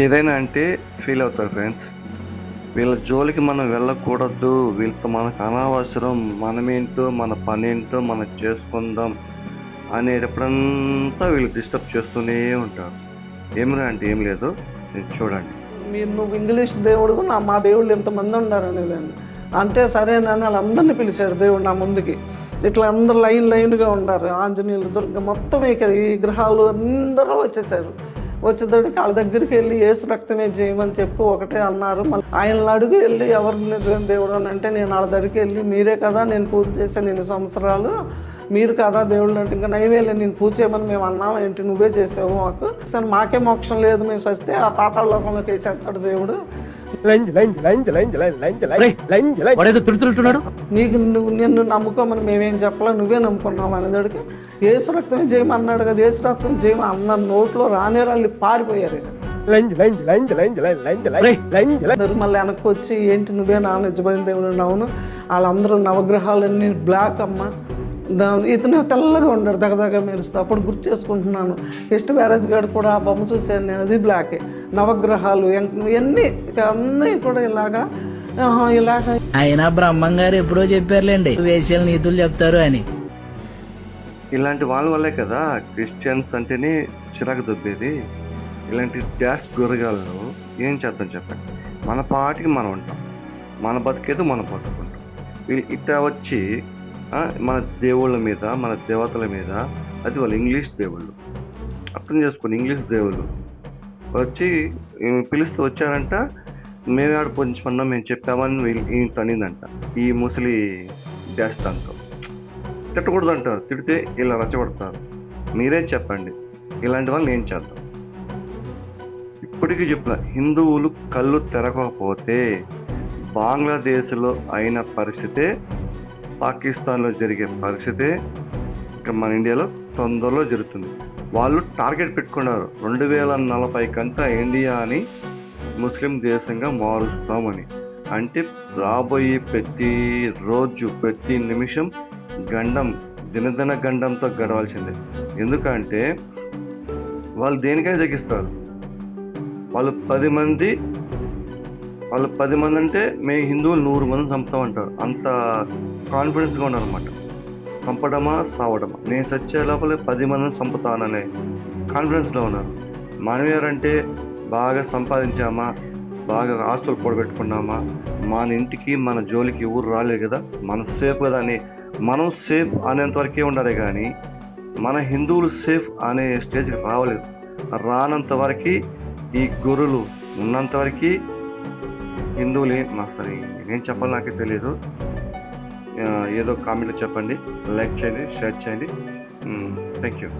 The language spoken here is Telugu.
ఏదైనా అంటే ఫీల్ అవుతారు ఫ్రెండ్స్ వీళ్ళ జోలికి మనం వెళ్ళకూడదు. వీళ్ళతో మనకు అనవసరం. మనమేంటో మన పని ఏంటో మనం చేసుకుందాం అనేటప్పుడంతా వీళ్ళు డిస్టర్బ్ చేస్తూనే ఉంటారు. ఏమిరా అంటే ఏం లేదు. చూడండి. మీరు నువ్వు ఇంగ్లీష్ దేవుడు నా మా దేవుళ్ళు ఎంతమంది ఉన్నారని నేను అంటే సరేనని వాళ్ళందరినీ పిలిచాడు దేవుడు నా ముందుకి. ఇట్లా అందరు లైన్ లైన్గా ఉన్నారు ఆంజనేయులు దుర్గ మొత్తం ఇక ఈ గ్రహాలు అందరూ వచ్చేసారు. వచ్చేటప్పటికి వాళ్ళ దగ్గరికి వెళ్ళి ఏసు రక్తమే చేయమని చెప్పి ఒకటే అన్నారు. మళ్ళీ ఆయన అడుగు వెళ్ళి ఎవరిని దేవుడు అని అంటే నేను వాళ్ళ దగ్గరికి వెళ్ళి మీరే కదా నేను పూజ చేశాను ఎన్ని సంవత్సరాలు? మీరు కదా దేవుళ్ళు అంటే ఇంకా నైవేలే నేను పూజ చేయమని మేము అన్నాం ఏంటి? నువ్వే చేసావు మాకు. సరే మాకే మోక్షం లేదు మేము సస్తే ఆ పాతాళ లోకంలోకి వేసేస్తాడు దేవుడు. వాడేదో తిడుతుంటున్నాడు నీకు నువ్వు నిన్ను నమ్ముకోమని మేమేం చెప్పాలి నువ్వే నమ్ముకుంటున్నావు అనేదాడికి ఏసు రక్తం చేయమన్నాడు కదా ఏసు రక్తం చేయమ అన్న నోట్లో రానేరాళ్ళు పారిపోయారు మళ్ళీ వెనక్కి వచ్చి ఏంటి నువ్వే నా నిజమైన దేవుడు అవును వాళ్ళందరూ నవగ్రహాలన్నీ బ్లాక్ అమ్మా దా ఇతను తెల్లగా ఉన్నాడు దగదగ మెరుస్తూ. అప్పుడు గుర్తు చేసుకుంటున్నాను. ఎస్ట్ మ్యారేజ్ గారు కూడా ఆ బొమ్మ చూశాను నేను. అది బ్లాకే నవగ్రహాలు ఇవన్నీ ఇక అన్నీ కూడా ఇలాగా ఇలాగా. అయినా బ్రహ్మం గారు ఎప్పుడో చెప్పారులేండి వేశ్యల నీతులు చెప్తారు అని. ఇలాంటి వాళ్ళ వల్లే కదా క్రిస్టియన్స్ అంటేనే చిరాకు దొబ్బేది ఇలాంటి డాష్ గురగాలను ఏం చేద్దాం చెప్పండి? మన పాటికి మనం ఉంటాం. మన బతికేదో మనం బతుకుంటాం. వీళ్ళు ఇట్లా వచ్చి మన దేవుళ్ళ మీద మన దేవతల మీద అది వాళ్ళు ఇంగ్లీష్ దేవుళ్ళు. అర్థం చేసుకోండి ఇంగ్లీష్ దేవుళ్ళు. వచ్చి పిలుస్తూ పిలిస్తే వచ్చారంట మేమే ఆడ పొంచుకున్నాం మేము చెప్పామని వీళ్ళు ఈయన తనిందంట ఈ ముసలి దేశంతో తిట్టకూడదు అంటారు తిడితే ఇలా రచ్చబడతారు మీరే చెప్పండి ఇలాంటి వాళ్ళు నేను చేద్దాం? ఇప్పటికీ చెప్పిన హిందువులు కళ్ళు తెరవకపోతే బంగ్లాదేశ్లో అయిన పరిస్థితే పాకిస్తాన్లో జరిగే పరిస్థితే ఇక మన ఇండియాలో తొందరలో జరుగుతుంది. వాళ్ళు టార్గెట్ పెట్టుకున్నారు. రెండు వేల నలభై కంతా ఇండియాని ముస్లిం దేశంగా మారుస్తామని. అంటే రాబోయే ప్రతి రోజు ప్రతి నిమిషం గండం దినదిన గండంతో గడవాల్సిందే. ఎందుకంటే వాళ్ళు దేనికైనా తగ్గిస్తారు. వాళ్ళు పది మంది వాళ్ళు పది మంది అంటే మేము హిందువులు నూరు మంది చంపుతామంటారు. అంత కాన్ఫిడెన్స్గా ఉన్నారనమాట చంపడమా సావడమా? నేను సచ్చే లోపల పది మందిని చంపుతాననే కాన్ఫిడెన్స్లో ఉన్నారు. మనమేరంటే బాగా సంపాదించామా? బాగా ఆస్తులు కూడబెట్టుకున్నామా? మన ఇంటికి మన జోలికి ఊరు రాలేదు కదా? మనం సేఫ్ కదా అని మనం సేఫ్ అనేంత వరకే ఉండాలి కానీ మన హిందువులు సేఫ్ అనే స్టేజ్కి రావలేదు. రానంత వరకు ఈ గొర్రెలు ఉన్నంత వరకు హిందువులు ఏం అసలు నేను చెప్పాలి నాకే తెలియదు ఏదో కామెంట్లో చెప్పండి లైక్ చేయండి షేర్ చేయండి. Thank you.